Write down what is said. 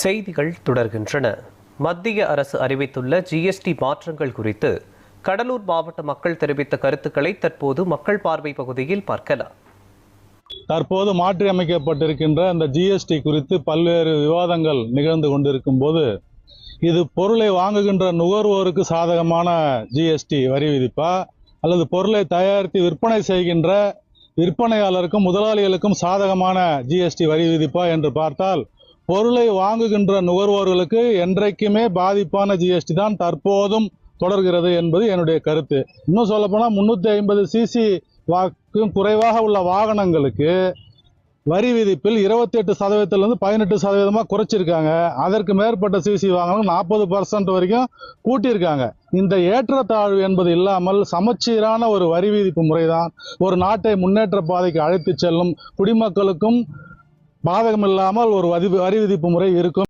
செய்திகள் தொடர்கின்றன. மத்திய அரசு அறிவித்துள்ள ஜிஎஸ்டி மாற்றங்கள் குறித்து கடலூர் மாவட்ட மக்கள் தெரிவித்த கருத்துக்களை தற்போது மக்கள் பார்வை பகுதியில் பார்க்கலாம். தற்போது மாற்றி அமைக்கப்பட்டிருக்கின்ற இந்த ஜிஎஸ்டி குறித்து பல்வேறு விவாதங்கள் நிகழ்ந்து கொண்டிருக்கும் போது இது பொருளை வாங்குகின்ற நுகர்வோருக்கு சாதகமான ஜிஎஸ்டி வரி விதிப்பா அல்லது பொருளை தயாரித்து விற்பனை செய்கின்ற விற்பனையாளருக்கும் முதலாளிகளுக்கும் சாதகமான ஜிஎஸ்டி வரி விதிப்பா என்று பார்த்தால் பொருளை வாங்குகின்ற நுகர்வோர்களுக்கு என்றைக்குமே பாதிப்பான ஜிஎஸ்டி தான் தற்போதும் தொடர்கிறது என்பது என்னுடைய கருத்து. இன்னும் சொல்லப்போனால் முந்நூற்றி ஐம்பது சிசி வாக்கும் குறைவாக உள்ள வாகனங்களுக்கு வரி விதிப்பில் இருபத்தி எட்டு சதவீதத்திலிருந்து பதினெட்டு சதவீதமாக குறைச்சிருக்காங்க. அதற்கு மேற்பட்ட சிசி வாகனம் நாற்பது பர்சன்ட் வரைக்கும் கூட்டியிருக்காங்க. இந்த ஏற்றத்தாழ்வு என்பது இல்லாமல் சமச்சீரான ஒரு வரி விதிப்பு முறைதான். ஒரு நாட்டை முன்னேற்ற பாதைக்கு அழைத்து செல்லும் குடிமக்களுக்கும் பாதகம் இல்லாமல் ஒரு வரி விதிப்பு முறை இருக்கும்.